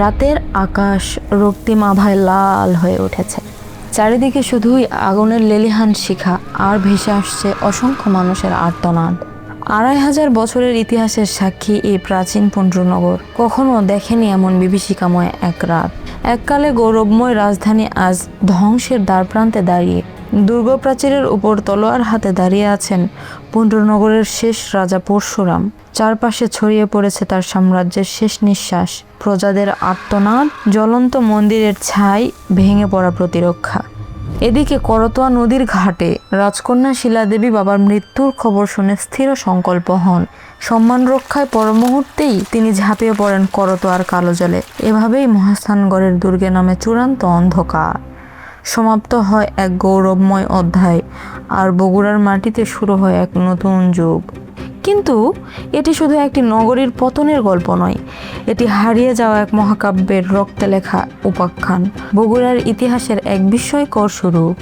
রাতের আকাশ রক্তিম আভায় লাল হয়ে উঠেছে। চারিদিকে শুধুই আগুনের লেলিহান শিখা, আর ভেসে আসছে অসংখ্য মানুষের আর্তনাদ। আড়াই হাজার বছরের ইতিহাসের সাক্ষী এই প্রাচীন পুণ্ড্রনগর কখনো দেখেনি এমন বিভীষিকাময় এক রাত। এককালে গৌরবময় রাজধানী আজ ধ্বংসের দ্বারপ্রান্তে দাঁড়িয়ে দুর্গ প্রাচীরের উপর তলোয়ার হাতে দাঁড়িয়ে আছেন পুণ্ড্রনগরের শেষ রাজা পরশুরাম। চারপাশে ছড়িয়ে পড়েছে তার সাম্রাজ্যের শেষ নিঃশ্বাস। প্রজাদের আর্তনাদ, জ্বলন্ত মন্দিরের ছাই, ভেঙে পড়া প্রতিরক্ষা। এদিকে করতোয়া নদীর ঘাটে রাজকন্যা শিলাদেবী বাবার মৃত্যুর খবর শুনে স্থির সংকল্প হন। সম্মান রক্ষায় পর মুহূর্তেই তিনি ঝাঁপিয়ে পড়েন করতোয়ার কালো জলে। এভাবেই মহাস্থানগড়ের দুর্গে নামে চূড়ান্ত অন্ধকার। সমাপ্ত হয় এক গৌরবময় অধ্যায়, আর বগুড়ার মাটিতে শুরু হয় এক নতুন যুগ। কিন্তু এটি শুধু একটি নগরীর পতনের গল্প নয়, এটি হারিয়ে যাওয়া এক মহাকাব্যের রক্তে লেখা উপাখ্যান। বগুড়ার ইতিহাসের এক বিস্ময়কর শুরু।